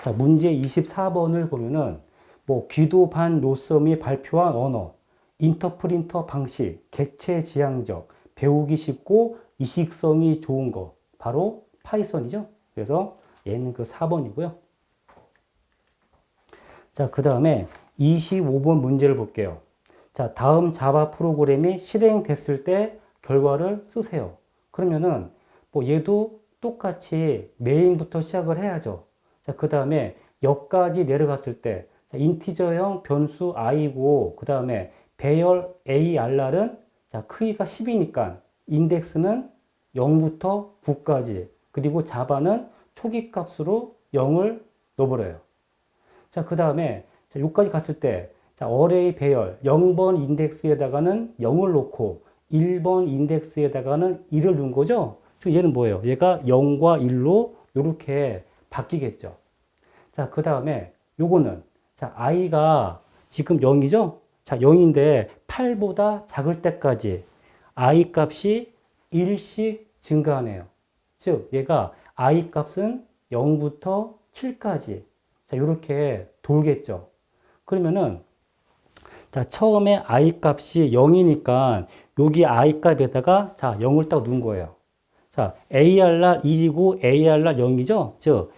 자, 문제 24번을 보면은 뭐 귀도 반 노섬이 발표한 언어, 인터프린터 방식, 객체 지향적, 배우기 쉽고 이식성이 좋은 거 바로 파이썬이죠. 그래서 얘는 그 4번이고요. 자, 그 다음에 25번 문제를 볼게요. 자, 다음 자바 프로그램이 실행됐을 때 결과를 쓰세요. 그러면은 뭐 얘도 똑같이 메인부터 시작을 해야죠. 자, 그 다음에 여기까지 내려갔을 때 자, 인티저형 변수 i고 그 다음에 배열 arr은 자, 크기가 10이니까 인덱스는 0부터 9까지 그리고 자바는 초기 값으로 0을 넣어버려요. 자, 그 다음에 자, 여기까지 갔을 때 자, 어레이 배열 0번 인덱스에다가는 0을 놓고 1번 인덱스에다가는 1을 넣은 거죠. 지금 얘는 뭐예요? 얘가 0과 1로 이렇게 바뀌겠죠. 자, 그 다음에 요거는 자, i가 지금 0이죠? 자, 0인데 8보다 작을 때까지 i 값이 1씩 증가하네요. 즉, 얘가 i 값은 0부터 7까지 자, 이렇게 돌겠죠. 그러면은 자, 처음에 i 값이 0이니까 여기 i 값에다가 자, 0을 딱 넣은 거예요. 자, ARR 1이고 ARR 0이죠? 즉,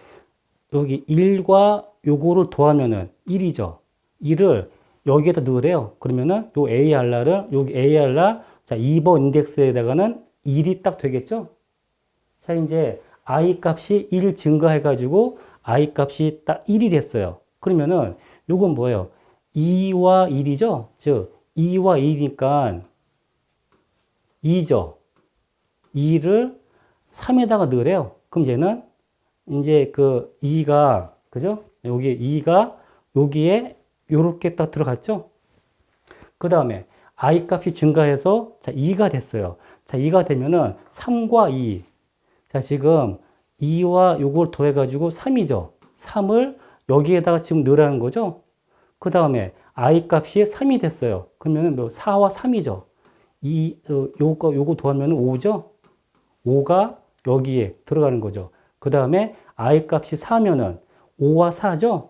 여기 1과 요거를 더하면은 1이죠. 1을 여기에다 넣으래요. 그러면은 요 ARR을, 여기 ARR, 자, 2번 인덱스에다가는 1이 딱 되겠죠? 자, 이제 i 값이 1 증가해 가지고 i 값이 딱 1이 됐어요. 그러면은 요건 뭐예요? 2와 1이죠? 즉, 2와 1이니까 2죠. 2를 3에다가 넣으래요. 그럼 얘는 이제 그 2가, 그죠? 여기 2가 여기에 요렇게 딱 들어갔죠? 그 다음에 i 값이 증가해서 자, 2가 됐어요. 자, 2가 되면은 3과 2. 자, 지금 2와 요걸 더해가지고 3이죠. 3을 여기에다가 지금 넣으라는 거죠. 그 다음에 i 값이 3이 됐어요. 그러면은 뭐 4와 3이죠. 이, 어, 요거, 요거 더하면 5죠. 5가 여기에 들어가는 거죠. 그 다음에 i 값이 4면은 5와 4죠.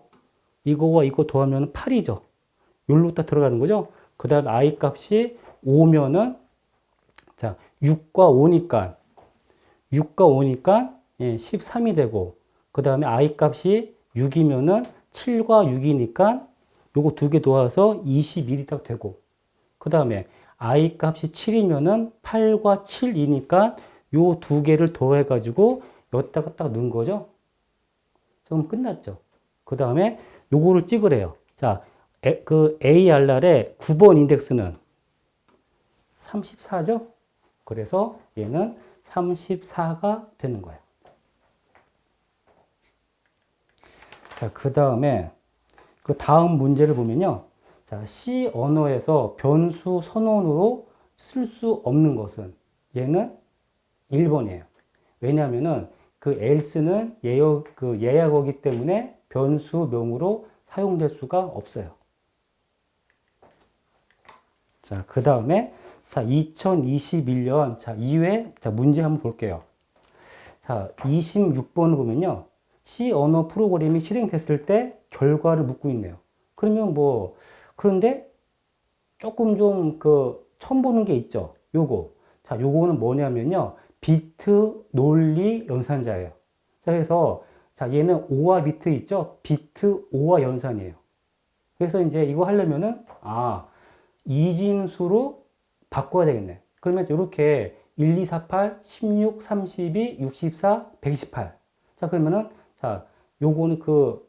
이거와 이거 더하면 8이죠. 여기로 딱 들어가는 거죠. 그 다음 i 값이 5면은 자 6과 5니까 6과 5니까 예, 13이 되고 그 다음에 i 값이 6이면은 7과 6이니까 요거 두개 도와서 21이 딱 되고 그 다음에 i 값이 7이면은 8과 7이니까 요 두 개를 더해 가지고 여기다가 딱 넣은 거죠. 그럼 끝났죠. 그 다음에 요거를 찍으래요. 자, 에, 그 ARR의 9번 인덱스는 34죠. 그래서 얘는 34가 되는 거예요. 자, 그 다음에 그 다음 문제를 보면요. 자, C 언어에서 변수 선언으로 쓸 수 없는 것은 얘는 1번이에요. 왜냐하면은 그 else는 예약, 그 예약어기 때문에 변수명으로 사용될 수가 없어요. 자, 그 다음에 자, 2021년 자, 2회 자, 문제 한번 볼게요. 자, 26번을 보면요. C 언어 프로그램이 실행됐을 때 결과를 묻고 있네요. 그러면 뭐 그런데 조금 좀 그 처음 보는 게 있죠. 요거. 자, 요거는 뭐냐면요. 비트 논리 연산자예요. 자, 그래서 자, 얘는 5와 비트 있죠? 비트 5와 연산이에요. 그래서 이제 이거 하려면은 아, 이진수로 바꿔야 되겠네. 그러면 이렇게 1, 2, 4, 8, 16, 32, 64, 128. 자, 그러면은 자, 요거는 그,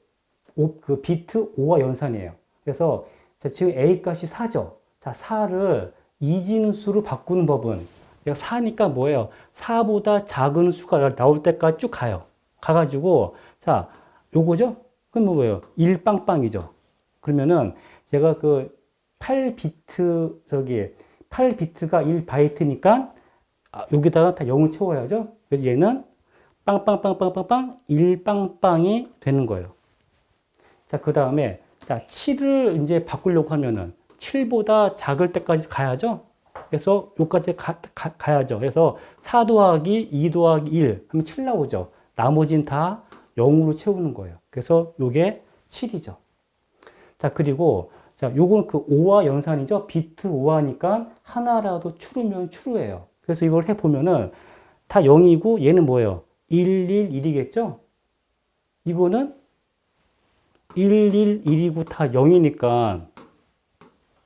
오, 그 비트 5와 연산이에요. 그래서 자, 지금 A 값이 4죠. 자, 4를 이진수로 바꾸는 법은 4니까 뭐예요? 4보다 작은 수가 나올 때까지 쭉 가요. 가가지고, 자, 요거죠? 그럼 뭐예요? 1빵빵이죠. 그러면은 제가 그 8비트, 저기, 8비트가 1바이트니까 아, 여기다가 다 0을 채워야죠. 그래서 얘는 빵빵빵빵빵빵 1빵빵이 되는 거예요. 자, 그 다음에 자, 7을 이제 바꾸려고 하면은 7보다 작을 때까지 가야죠. 그래서 여기까지 가, 가, 야죠 그래서 4 더하기 2 더하기 1 하면 7 나오죠. 나머지는 다 0으로 채우는 거예요. 그래서 요게 7이죠. 자, 그리고 자, 요건 그 5와 연산이죠. 비트 5하니까 하나라도 추르면 추루예요. 그래서 이걸 해 보면은 다 0이고 얘는 뭐예요? 1, 1, 1이겠죠? 이거는 1, 1, 1이고 다 0이니까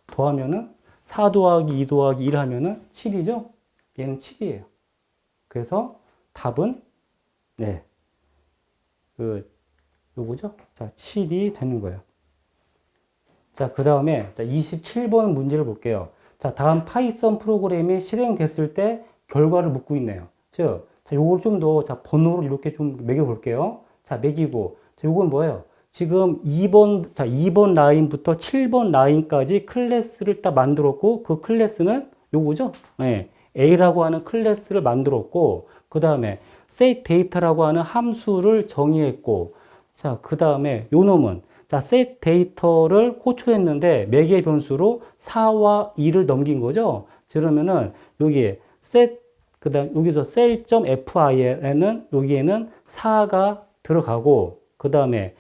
더하면은 4 더하기 2 더하기 1 하면은 7이죠? 얘는 7이에요. 그래서 답은 네. 그 요거죠? 자, 7이 되는 거예요. 자, 그 다음에 자, 27번 문제를 볼게요. 자, 다음 파이썬 프로그램이 실행됐을 때 결과를 묻고 있네요. 즉, 자, 요걸 좀 더 자, 번호를 이렇게 좀 매겨 볼게요. 자, 매기고 자, 요건 뭐예요? 지금 2번 자, 2번 라인부터 7번 라인까지 클래스를 딱 만들었고 그 클래스는 요거죠? 네. A라고 하는 클래스를 만들었고 그 다음에 set data라고 하는 함수를 정의했고 자, 그 다음에 요 놈은 자, set data를 호출했는데 매개 변수로 4와 2를 넘긴 거죠. 그러면은 여기 set 그다음 여기서 cell.fi에는 여기에는 4가 들어가고 그다음에 어,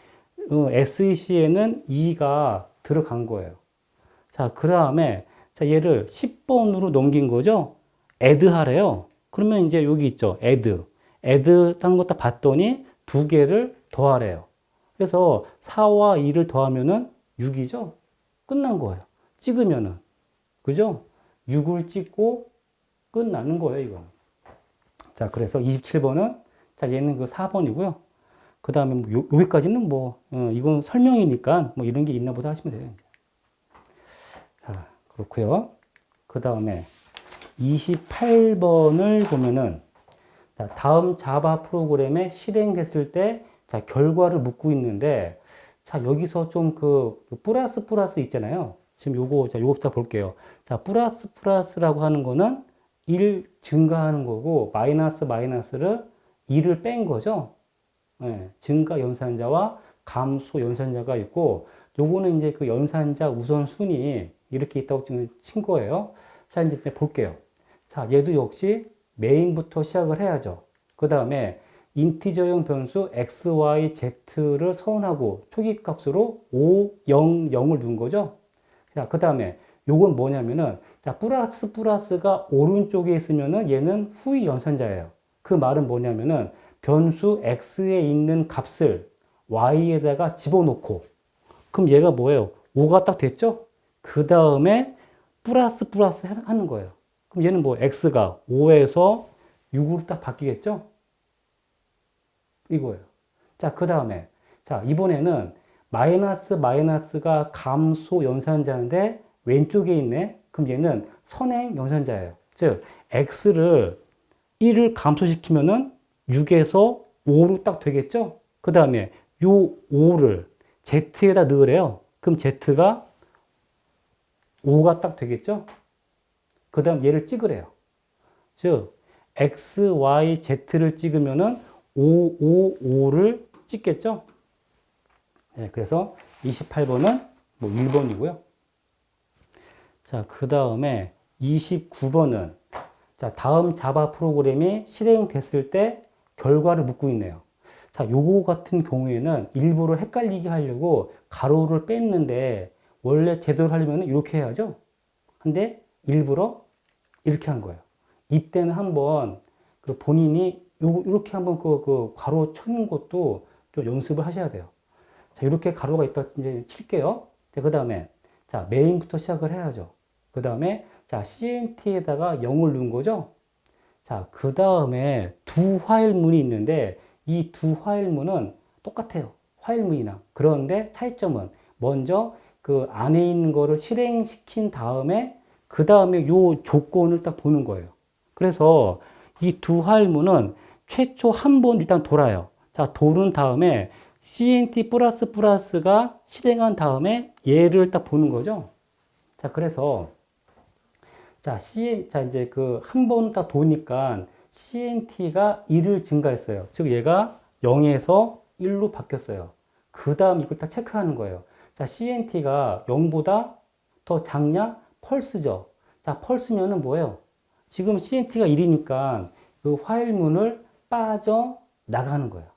SEC에는 2가 들어간 거예요. 자, 그 다음에 자, 얘를 10번으로 넘긴 거죠. add 하래요. 그러면 이제 여기 있죠. add. add 한 것다 봤더니 두 개를 더하래요. 그래서 4와 2를 더하면은 6이죠. 끝난 거예요. 찍으면은. 그죠? 6을 찍고 끝나는 거예요, 이거. 자, 그래서 27번은 자, 얘는 그 4번이고요. 그 다음에 뭐 요, 여기까지는 뭐, 어, 이건 설명이니까 뭐 이런 게 있나 보다 하시면 돼요. 자, 그렇고요. 그 다음에 28번을 보면은 자, 다음 자바 프로그램에 실행됐을 때 자, 결과를 묻고 있는데 자, 여기서 좀 그 플러스 플러스 있잖아요. 지금 요거 자, 요거부터 볼게요. 자, 플러스 플러스라고 하는 거는 1 증가하는 거고 마이너스 마이너스를 2를 뺀 거죠. 네, 증가 연산자와 감소 연산자가 있고 요거는 이제 그 연산자 우선순위 이렇게 있다고 지금 친 거예요. 자, 이제, 이제 볼게요. 자, 얘도 역시 메인부터 시작을 해야죠. 그 다음에 인티저형 변수 x, y, z를 서운하고 초기 값으로 5, 0, 0을 둔 거죠. 자, 그 다음에 요건 뭐냐면은 자, 플러스 플러스가 오른쪽에 있으면은 얘는 후위 연산자예요. 그 말은 뭐냐면은 변수 x에 있는 값을 y에다가 집어넣고 그럼 얘가 뭐예요? 5가 딱 됐죠? 그 다음에 플러스 플러스 하는 거예요. 그럼 얘는 뭐 x가 5에서 6으로 딱 바뀌겠죠? 이거예요. 자, 그 다음에 자, 이번에는 마이너스 마이너스가 감소 연산자인데 왼쪽에 있네. 그럼 얘는 선행 연산자예요. 즉 x를 1을 감소시키면은 6에서 5로 딱 되겠죠? 그 다음에 요 5를 z에다 넣으래요. 그럼 z가 5가 딱 되겠죠? 그 다음 얘를 찍으래요. 즉, x, y, z를 찍으면은 5, 5, 5를 찍겠죠? 네, 그래서 28번은 뭐 1번이고요. 자, 그 다음에 29번은 자, 다음 자바 프로그램이 실행됐을 때 결과를 묻고 있네요. 자, 요거 같은 경우에는 일부러 헷갈리게 하려고 가로를 뺐는데 원래 제대로 하려면 이렇게 해야죠. 근데 일부러 이렇게 한 거예요. 이때는 한번 그 본인이 요, 이렇게 한번 그, 그 괄호 쳐는 것도 좀 연습을 하셔야 돼요. 자, 이렇게 가로가 있다 이제 칠게요. 자, 그 다음에 자, 메인부터 시작을 해야죠. 그 다음에 자, CNT에다가 0을 넣은 거죠. 자, 그 다음에 두 화일문이 있는데 이 두 화일문은 똑같아요. 화일문이나. 그런데 차이점은 먼저 그 안에 있는 거를 실행시킨 다음에 그 다음에 요 조건을 딱 보는 거예요. 그래서 이 두 화일문은 최초 한 번 일단 돌아요. 자, 도는 다음에 CNT 플러스 플러스가 실행한 다음에 얘를 딱 보는 거죠. 자, 그래서 자, CN, 자, 이제 그 한번딱 도니까 CNT가 1을 증가했어요. 즉, 얘가 0에서 1로 바뀌었어요. 그 다음 이걸 딱 체크하는 거예요. 자, CNT가 0보다 더 작냐? 펄스죠. 자, 펄스면은 뭐예요? 지금 CNT가 1이니까 그 화일문을 빠져 나가는 거예요.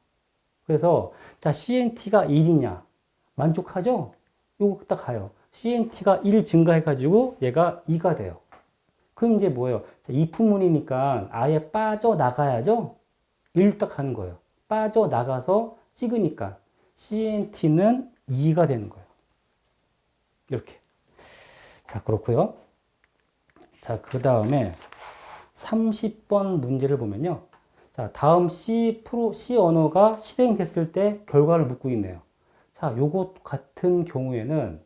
그래서 자, CNT가 1이냐? 만족하죠? 요거 딱 가요. CNT가 1 증가해가지고 얘가 2가 돼요. 그럼 이제 뭐예요? 자, 이 품문이니까 아예 빠져나가야죠? 1딱 하는 거예요. 빠져나가서 찍으니까 CNT는 2가 되는 거예요. 이렇게. 자, 그렇고요. 자, 그 다음에 30번 문제를 보면요. 자, 다음 C 프로, C 언어가 실행됐을 때 결과를 묻고 있네요. 자, 요거 같은 경우에는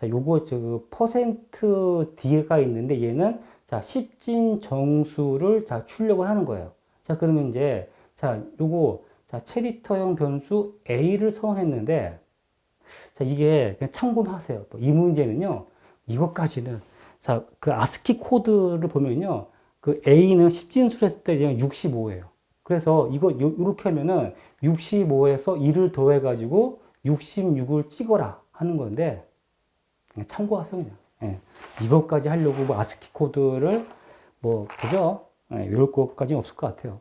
자, 요거 저 퍼센트 D가 있는데 얘는 자, 10진 정수를 자, 출력을 하는 거예요. 자, 그러면 이제 자, 요거 자, 체리터형 변수 A를 선언했는데 자, 이게 그냥 참고하세요. 뭐이 문제는요. 이것까지는 자, 그 아스키 코드를 보면요. 그 A는 10진수를 했을 때 그냥 65예요. 그래서 이거 요- 요렇게 하면은 65에서 1을 더해 가지고 66을 찍어라 하는 건데 참고하세요 그냥. 예. 이것까지 하려고 뭐 아스키 코드를 뭐 그죠? 예, 이럴 것까지는 없을 것 같아요.